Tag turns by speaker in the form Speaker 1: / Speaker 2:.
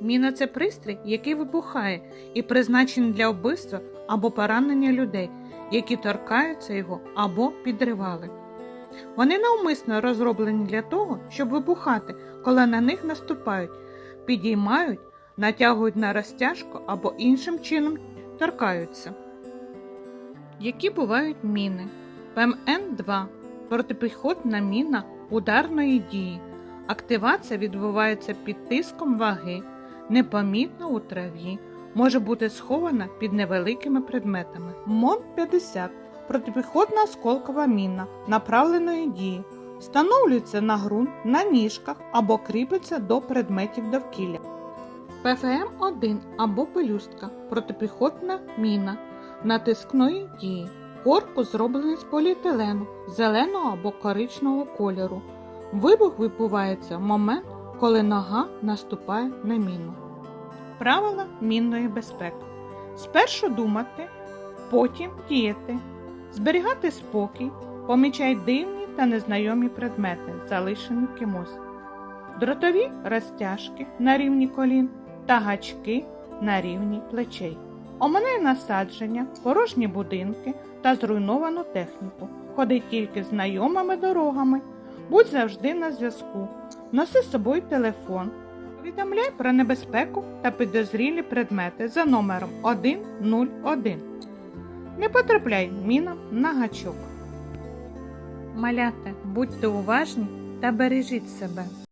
Speaker 1: Міна це пристрій, який вибухає і призначений для вбивства або поранення людей, які торкаються його або підривали. Вони навмисно розроблені для того, щоб вибухати, коли на них наступають, підіймають, натягують на розтяжку або іншим чином торкаються. Які бувають міни? ПМН-2 протипіхотна міна ударної дії. Активація відбувається під тиском ваги, непомітно у траві, може бути схована під невеликими предметами. МОН-50 протипіхотна осколкова міна направленої дії. Встановлюється на ґрунт, на ніжках або кріпиться до предметів довкілля. ПФМ-1 або пелюстка протипіхотна міна натискної дії. Корпус зроблений з поліетилену зеленого або коричневого кольору. Вибух відбувається в момент, коли нога наступає на міну. Правила мінної безпеки. Спершу думати, потім діяти, зберігати спокій, помічай дивні та незнайомі предмети, залишені кимось. Дротові розтяжки на рівні колін та гачки на рівні плечей. Оминай насадження, порожні будинки та зруйновану техніку. Ходи тільки знайомими дорогами. Будь завжди на зв'язку. Носи з собою телефон. Повідомляй про небезпеку та підозрілі предмети за номером 101. Не потрапляй мінам на гачок. Маляте, будьте уважні та бережіть себе.